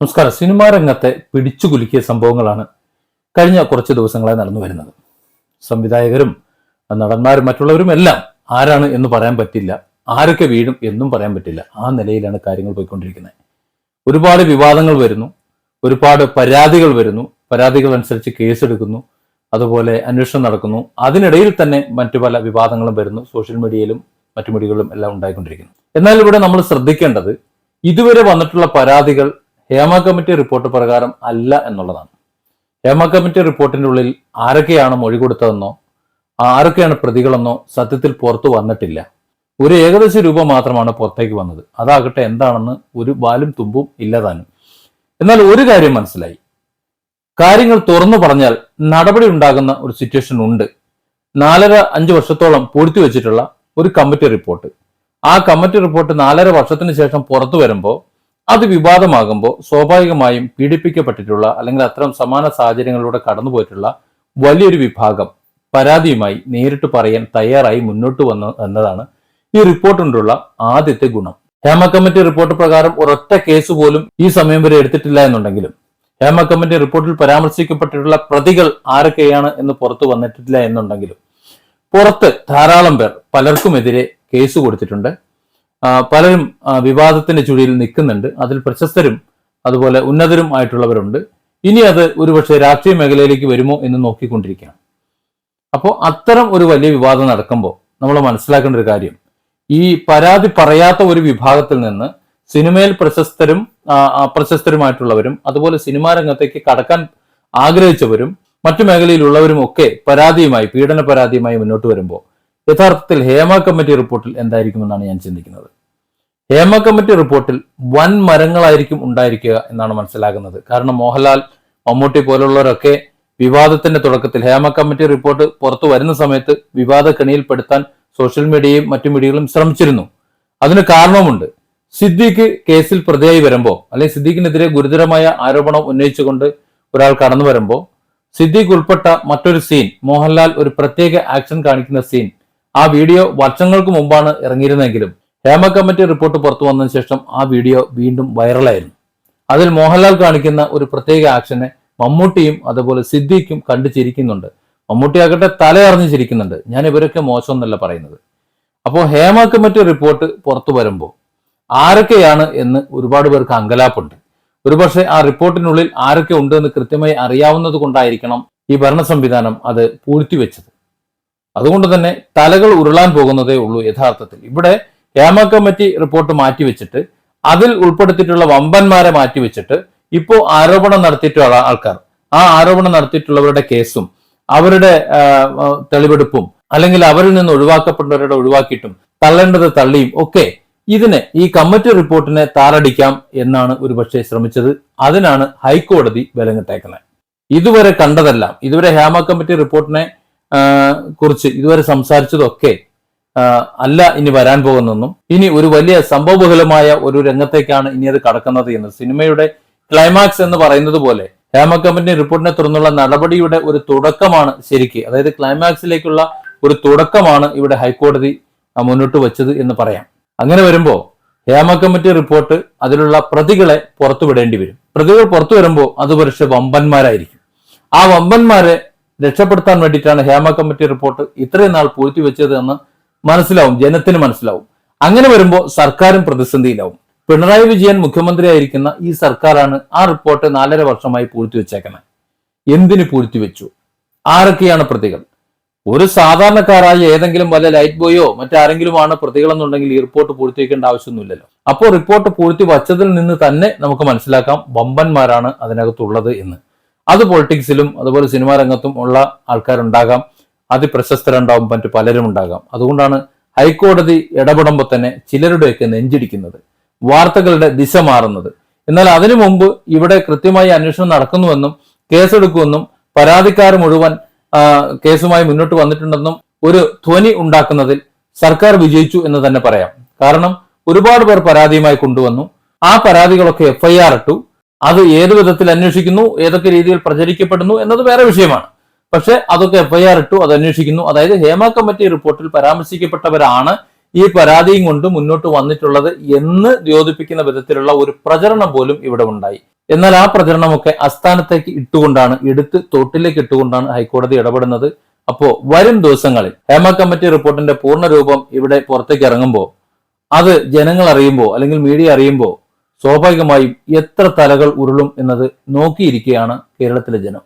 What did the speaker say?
നമസ്കാരം. സിനിമാ രംഗത്തെ പിടിച്ചുകുലുക്കിയ സംഭവങ്ങളാണ് കഴിഞ്ഞ കുറച്ച് ദിവസങ്ങളായി നടന്നു വരുന്നത്. സംവിധായകരും നടന്മാരും മറ്റുള്ളവരും എല്ലാം ആരാണ് എന്ന് പറയാൻ പറ്റില്ല. ആരൊക്കെ വീഴും എന്നും പറയാൻ പറ്റില്ല. ആ നിലയിലാണ് കാര്യങ്ങൾ പോയിക്കൊണ്ടിരിക്കുന്നത്. ഒരുപാട് വിവാദങ്ങൾ വരുന്നു. ഒരുപാട് പരാതികൾ വരുന്നു. പരാതികൾ അനുസരിച്ച് കേസെടുക്കുന്നു. അതുപോലെ അന്വേഷണം നടക്കുന്നു. അതിനിടയിൽ തന്നെ മറ്റു പല വിവാദങ്ങളും വരുന്നു. സോഷ്യൽ മീഡിയയിലും മറ്റു മീഡിയകളിലും എല്ലാം ഉണ്ടായിക്കൊണ്ടിരിക്കുന്നു. എന്നാൽ ഇവിടെ നമ്മൾ ശ്രദ്ധിക്കേണ്ടത് ഇതുവരെ വന്നിട്ടുള്ള പരാതികൾ ഹേമ കമ്മിറ്റി റിപ്പോർട്ട് പ്രകാരം അല്ല എന്നുള്ളതാണ്. ഹേമ കമ്മിറ്റി റിപ്പോർട്ടിന്റെ ഉള്ളിൽ ആരൊക്കെയാണ് മൊഴി കൊടുത്തതെന്നോ ആരൊക്കെയാണ് പ്രതികളെന്നോ സത്യത്തിൽ പുറത്തു വന്നിട്ടില്ല. ഒരു ഏകദേശ രൂപം മാത്രമാണ് പുറത്തേക്ക് വന്നത്. അതാകട്ടെ എന്താണെന്ന് ഒരു വാലും തുമ്പും ഇല്ലതാനും. എന്നാൽ ഒരു കാര്യം മനസ്സിലായി. കാര്യങ്ങൾ തുറന്നു പറഞ്ഞാൽ നടപടി ഉണ്ടാകുന്ന ഒരു സിറ്റുവേഷൻ ഉണ്ട്. നാലര അഞ്ച് വർഷത്തോളം പൂഴ്ത്തി വെച്ചിട്ടുള്ള ഒരു കമ്മിറ്റി റിപ്പോർട്ട്. ആ കമ്മിറ്റി റിപ്പോർട്ട് നാലര വർഷത്തിന് ശേഷം പുറത്തു വരുമ്പോൾ അത് വിവാദമാകുമ്പോൾ സ്വാഭാവികമായും പീഡിപ്പിക്കപ്പെട്ടിട്ടുള്ള അല്ലെങ്കിൽ അത്തരം സമാന സാഹചര്യങ്ങളിലൂടെ കടന്നുപോയിട്ടുള്ള വലിയൊരു വിഭാഗം പരാതിയുമായി നേരിട്ട് പറയാൻ തയ്യാറായി മുന്നോട്ട് വന്നു എന്നതാണ് ഈ റിപ്പോർട്ട് കൊണ്ടുള്ള ആദ്യത്തെ ഗുണം. ഹേമ കമ്മിറ്റി റിപ്പോർട്ട് പ്രകാരം ഒരൊറ്റ കേസ് പോലും ഈ സമയം വരെ എടുത്തിട്ടില്ല എന്നുണ്ടെങ്കിലും ഹേമ കമ്മിറ്റി റിപ്പോർട്ടിൽ പരാമർശിക്കപ്പെട്ടിട്ടുള്ള പ്രതികൾ ആരൊക്കെയാണ് എന്ന് പുറത്തു വന്നിട്ടില്ല എന്നുണ്ടെങ്കിലും പുറത്ത് ധാരാളം പേർ പലർക്കുമെതിരെ കേസ് കൊടുത്തിട്ടുണ്ട്. പലരും വിവാദത്തിന്റെ ചുഴിയിൽ നിൽക്കുന്നുണ്ട്. അതിൽ പ്രശസ്തരും അതുപോലെ ഉന്നതരും ആയിട്ടുള്ളവരുണ്ട്. ഇനി അത് ഒരുപക്ഷെ രാഷ്ട്രീയ മേഖലയിലേക്ക് വരുമോ എന്ന് നോക്കിക്കൊണ്ടിരിക്കുകയാണ്. അപ്പോൾ അത്തരം ഒരു വലിയ വിവാദം നടക്കുമ്പോൾ നമ്മൾ മനസ്സിലാക്കേണ്ട ഒരു കാര്യം. ഈ പരാതി പറയാത്ത ഒരു വിഭാഗത്തിൽ നിന്ന് സിനിമയിൽ പ്രശസ്തരും അപ്രശസ്തരുമായിട്ടുള്ളവരും അതുപോലെ സിനിമാ രംഗത്തേക്ക് കടക്കാൻ ആഗ്രഹിച്ചവരും മറ്റു മേഖലയിലുള്ളവരും ഒക്കെ പരാതിയുമായി പീഡന പരാതിയുമായി മുന്നോട്ട് വരുമ്പോൾ യഥാർത്ഥത്തിൽ ഹേമ കമ്മിറ്റി റിപ്പോർട്ടിൽ എന്തായിരിക്കുമെന്നാണ് ഞാൻ ചിന്തിക്കുന്നത്. ഹേമ കമ്മിറ്റി റിപ്പോർട്ടിൽ വൻ മരങ്ങളായിരിക്കും ഉണ്ടായിരിക്കുക എന്നാണ് മനസ്സിലാകുന്നത്. കാരണം മോഹൻലാൽ മമ്മൂട്ടി പോലുള്ളവരൊക്കെ വിവാദത്തിന്റെ തുടക്കത്തിൽ ഹേമ കമ്മിറ്റി റിപ്പോർട്ട് പുറത്തു വരുന്ന സമയത്ത് വിവാദ കെണിയിൽപ്പെടുത്താൻ സോഷ്യൽ മീഡിയയും മറ്റു മീഡിയകളും ശ്രമിച്ചിരുന്നു. അതിന് കാരണമുണ്ട് സിദ്ദീഖ് കേസിൽ പ്രതിയായി വരുമ്പോൾ അല്ലെങ്കിൽ സിദ്ദീഖിനെതിരെ ഗുരുതരമായ ആരോപണം ഉന്നയിച്ചുകൊണ്ട് ഒരാൾ കടന്നു വരുമ്പോൾ സിദ്ദീഖ് ഉൾപ്പെട്ട മറ്റൊരു സീൻ മോഹൻലാൽ ഒരു പ്രത്യേക ആക്ഷൻ കാണിക്കുന്ന സീൻ ആ വീഡിയോ വർഷങ്ങൾക്ക് മുമ്പാണ് ഇറങ്ങിയിരുന്നെങ്കിലും ഹേമ കമ്മിറ്റി റിപ്പോർട്ട് പുറത്തു വന്നതിന് ശേഷം ആ വീഡിയോ വീണ്ടും വൈറലായിരുന്നു. അതിൽ മോഹൻലാൽ കാണിക്കുന്ന ഒരു പ്രത്യേക ആക്ഷനെ മമ്മൂട്ടിയും അതുപോലെ സിദ്ദിഖും കണ്ടു ചിരിക്കുന്നുണ്ട്. മമ്മൂട്ടി ആകട്ടെ തലയറിഞ്ഞ് ചിരിക്കുന്നുണ്ട്. ഞാൻ ഇവരൊക്കെ മോശം എന്നല്ല പറയുന്നത്. അപ്പോൾ ഹേമ കമ്മിറ്റി റിപ്പോർട്ട് പുറത്തു വരുമ്പോൾ ആരൊക്കെയാണ് എന്ന് ഒരുപാട് പേർക്ക് അങ്കലാപ്പുണ്ട്. ഒരുപക്ഷെ ആ റിപ്പോർട്ടിനുള്ളിൽ ആരൊക്കെ ഉണ്ട് എന്ന് കൃത്യമായി അറിയാവുന്നത് കൊണ്ടായിരിക്കണം ഈ ഭരണ സംവിധാനം അത് പൂഴ്ത്തിവെച്ചത്. അതുകൊണ്ട് തന്നെ തലകൾ ഉരുളാൻ പോകുന്നതേ ഉള്ളൂ യഥാർത്ഥത്തിൽ. ഇവിടെ ഹേമ കമ്മിറ്റി റിപ്പോർട്ട് മാറ്റിവെച്ചിട്ട് അതിൽ ഉൾപ്പെടുത്തിയിട്ടുള്ള വമ്പന്മാരെ മാറ്റിവെച്ചിട്ട് ഇപ്പോൾ ആരോപണം നടത്തിയിട്ടുള്ള ആൾക്കാർ ആ ആരോപണം നടത്തിയിട്ടുള്ളവരുടെ കേസും അവരുടെ തെളിവെടുപ്പും അല്ലെങ്കിൽ അവരിൽ നിന്ന് ഒഴിവാക്കപ്പെട്ടവരുടെ ഒഴിവാക്കിയിട്ടും തള്ളേണ്ടത് തള്ളിയും ഒക്കെ ഇതിനെ ഈ കമ്മിറ്റി റിപ്പോർട്ടിനെ താറടിക്കാം എന്നാണ് ഒരുപക്ഷെ ശ്രമിച്ചത്. അതിനാണ് ഹൈക്കോടതി വിലങ്ങിട്ടേക്കുന്നത്. ഇതുവരെ കണ്ടതെല്ലാം ഇതുവരെ ഹേമ കമ്മിറ്റി റിപ്പോർട്ടിനെ കുറിച്ച് ഇതുവരെ സംസാരിച്ചതൊക്കെ അല്ല ഇനി വരാൻ പോകുന്നതെന്നും ഇനി ഒരു വലിയ സംഭവബഹുലമായ ഒരു രംഗത്തേക്കാണ് ഇനി അത് കടക്കുന്നത് എന്ന്. സിനിമയുടെ ക്ലൈമാക്സ് എന്ന് പറയുന്നത് പോലെ ഹേമ കമ്പനി റിപ്പോർട്ടിനെ തുടർന്നുള്ള നടപടിയുടെ ഒരു തുടക്കമാണ് ശരിക്ക്. അതായത് ക്ലൈമാക്സിലേക്കുള്ള ഒരു തുടക്കമാണ് ഇവിടെ ഹൈക്കോടതി മുന്നോട്ട് വെച്ചത് എന്ന് പറയാം. അങ്ങനെ വരുമ്പോൾ ഹേമ കമ്മിറ്റി റിപ്പോർട്ട് അതിലുള്ള പ്രതികളെ പുറത്തുവിടേണ്ടി വരും. പ്രതികൾ പുറത്തു വരുമ്പോൾ അത് പക്ഷെ വമ്പന്മാരായിരിക്കും. ആ വമ്പന്മാരെ രക്ഷപ്പെടുത്താൻ വേണ്ടിയിട്ടാണ് ഹേമ കമ്മിറ്റി റിപ്പോർട്ട് ഇത്രയും നാൾ പൂഴ്ത്തി വെച്ചത് എന്ന് മനസ്സിലാവും ജനത്തിന് മനസ്സിലാവും. അങ്ങനെ വരുമ്പോൾ സർക്കാരും പ്രതിസന്ധിയിലാവും. പിണറായി വിജയൻ മുഖ്യമന്ത്രിയായിരിക്കുന്ന ഈ സർക്കാരാണ് ആ റിപ്പോർട്ട് നാലര വർഷമായി പൂഴ്ത്തി വെച്ചേക്കുന്നത് എന്തിനു പൂഴ്ത്തി വെച്ചു? ആരൊക്കെയാണ് പ്രതികൾ? ഒരു സാധാരണക്കാരായ ഏതെങ്കിലും വല്ല ലൈറ്റ് ബോയോ മറ്റാരെങ്കിലുമാണ് പ്രതികളെന്നുണ്ടെങ്കിൽ ഈ റിപ്പോർട്ട് പൂഴ്ത്തി വെക്കേണ്ട ആവശ്യമൊന്നുമില്ലല്ലോ. അപ്പോൾ റിപ്പോർട്ട് പൂഴ്ത്തി വച്ചതിൽ നിന്ന് തന്നെ നമുക്ക് മനസ്സിലാക്കാം വമ്പന്മാരാണ് അതിനകത്തുള്ളത് എന്ന്. അത് പൊളിറ്റിക്സിലും അതുപോലെ സിനിമാ രംഗത്തും ഉള്ള ആൾക്കാരുണ്ടാകാം. അതിപ്രശസ്തരുണ്ടാവും മറ്റു പലരും ഉണ്ടാകാം. അതുകൊണ്ടാണ് ഹൈക്കോടതി ഇടപെടുമ്പോൾ തന്നെ ചിലരുടെയൊക്കെ നെഞ്ചിടിക്കുന്നത്. വാർത്തകളുടെ ദിശ മാറുന്നത്. എന്നാൽ അതിനു മുമ്പ് ഇവിടെ കൃത്യമായി അന്വേഷണം നടക്കുന്നുവെന്നും കേസെടുക്കുമെന്നും പരാതിക്കാർ മുഴുവൻ കേസുമായി മുന്നോട്ട് വന്നിട്ടുണ്ടെന്നും ഒരു ധ്വനി ഉണ്ടാക്കുന്നതിൽ സർക്കാർ വിജയിച്ചു എന്ന് തന്നെ പറയാം. കാരണം ഒരുപാട് പേർ പരാതിയുമായി കൊണ്ടുവന്നു. ആ പരാതികളൊക്കെ എഫ്ഐആർ ഇട്ടു. അത് ഏത് വിധത്തിൽ അന്വേഷിക്കുന്നു ഏതൊക്കെ രീതിയിൽ പ്രചരിക്കപ്പെടുന്നു എന്നത് വേറെ വിഷയമാണ്. പക്ഷെ അതൊക്കെ എഫ്ഐആർ ഇട്ടു അത് അന്വേഷിക്കുന്നു. അതായത് ഹേമ കമ്മിറ്റി റിപ്പോർട്ടിൽ പരാമർശിക്കപ്പെട്ടവരാണ് ഈ പരാതിയും കൊണ്ട് മുന്നോട്ട് വന്നിട്ടുള്ളത് എന്ന് ദ്യോതിപ്പിക്കുന്ന വിധത്തിലുള്ള ഒരു പ്രചരണം പോലും ഇവിടെ ഉണ്ടായി. എന്നാൽ ആ പ്രചരണമൊക്കെ അസ്ഥാനത്തേക്ക് ഇട്ടുകൊണ്ടാണ് എടുത്ത് തോട്ടിലേക്ക് ഇട്ടുകൊണ്ടാണ് ഹൈക്കോടതി ഇടപെടുന്നത്. അപ്പോ വരും ദിവസങ്ങളിൽ ഹേമ കമ്മിറ്റി റിപ്പോർട്ടിന്റെ പൂർണ രൂപം ഇവിടെ പുറത്തേക്ക് ഇറങ്ങുമ്പോൾ അത് ജനങ്ങൾ അറിയുമ്പോൾ അല്ലെങ്കിൽ മീഡിയ അറിയുമ്പോൾ സ്വാഭാവികമായും എത്ര തലകൾ ഉരുളും എന്നത് നോക്കിയിരിക്കുകയാണ് കേരളത്തിലെ ജനം.